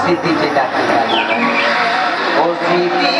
স্মৃতি যেটা ও স্মৃতি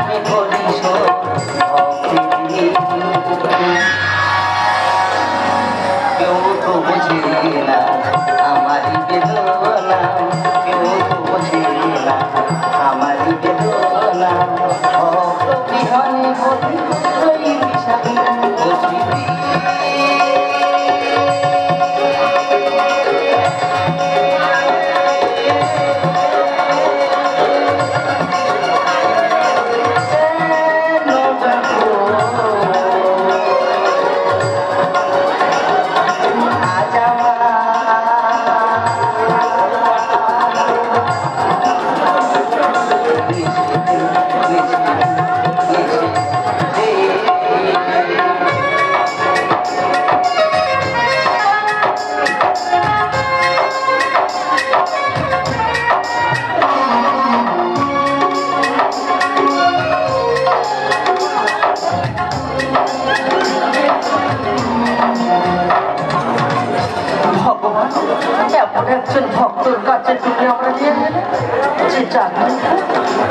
Happy birthday.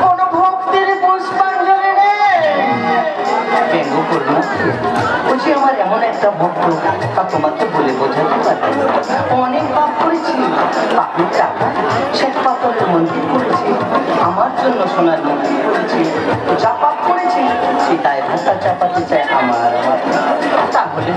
কোন ভক্তের বলছি, আমার এমন একটা ভক্ত, তা বলে বোঝাতে পারবে অনেক পাপ করেছি, পাপের টাকা শেষ মন্দির করেছি, আমার জন্য সোনার মন্দির করেছি, যা পাপ করেছি, সেই দায় চাপাতে চাই আমার আমার তাহলে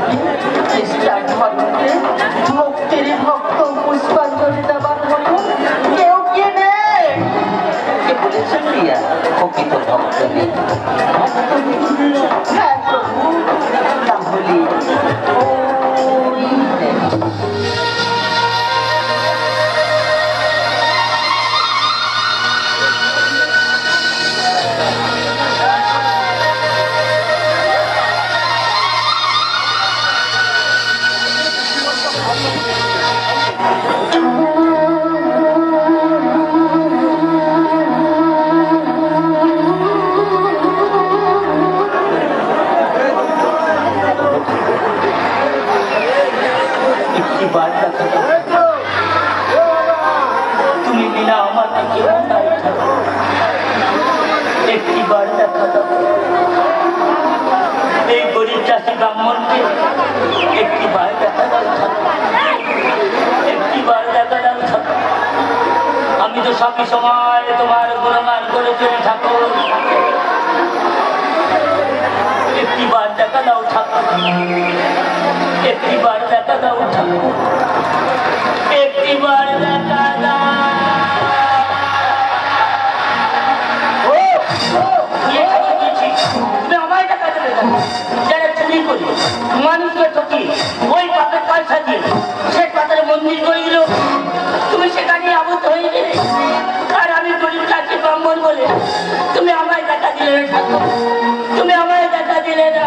একটি একটি বার দেখা দাও আমি তো সব সময় তোমার গুণগান করেছি ঠাকুর একটি বার দেখা দাও ঠাকুর। একটি বার দেখা দাও ঠাকুর। তুমি আমায় দেখা দিলে না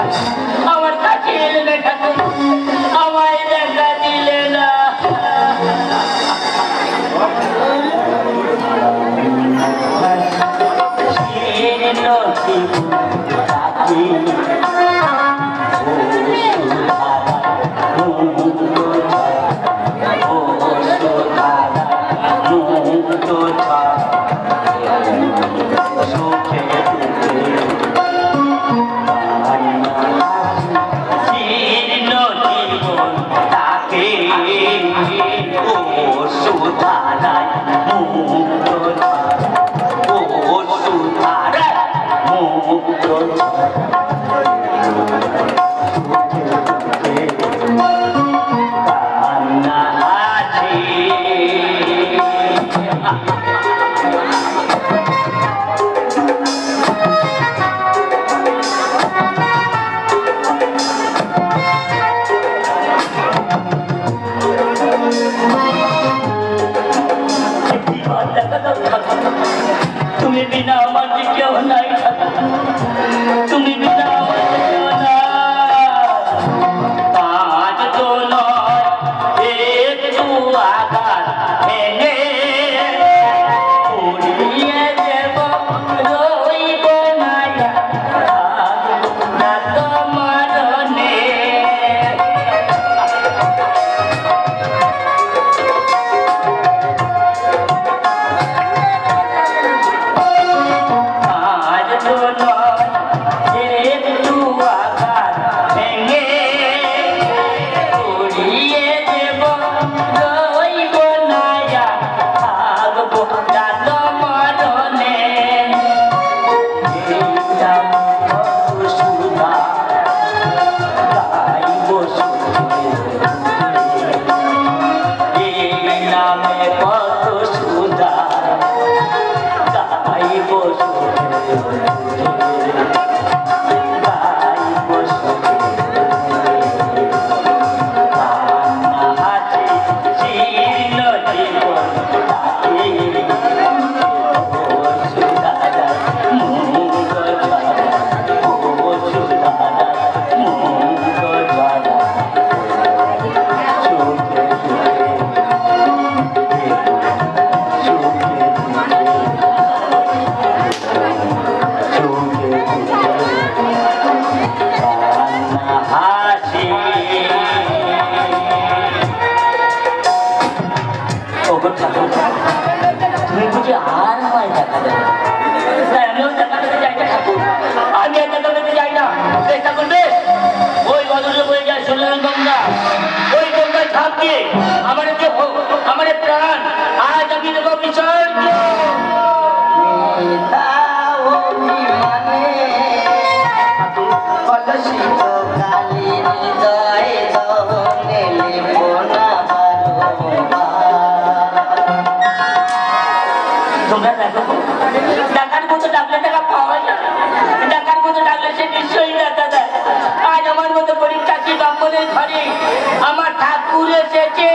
তুমি বিনা আমার কেউ নাই लिए हमारे जो हमारे प्राण आज अभी देखो विचार তোমরা দেখো মতো ডাকলে টাকা পাওয়া যায় ডাকার মতো ডাকলে নিশ্চয়ই না দাদা আজ আমার মতো গরিব চাষি ব্রাহ্মণের আমার ঠাকুর এসেছে।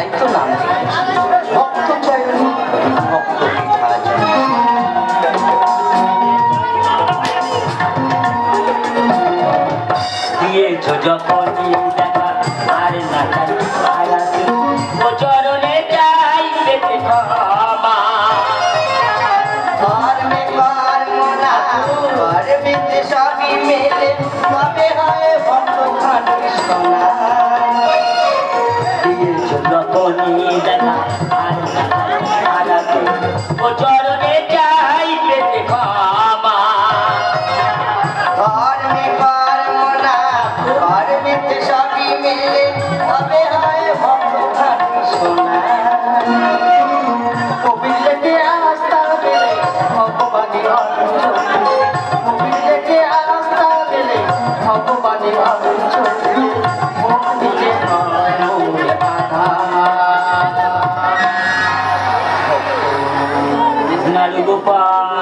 তাই তো নাম ভক্ত চয়নী ভক্ত দিয়েছ যখন ও চরণে চাই। do pai.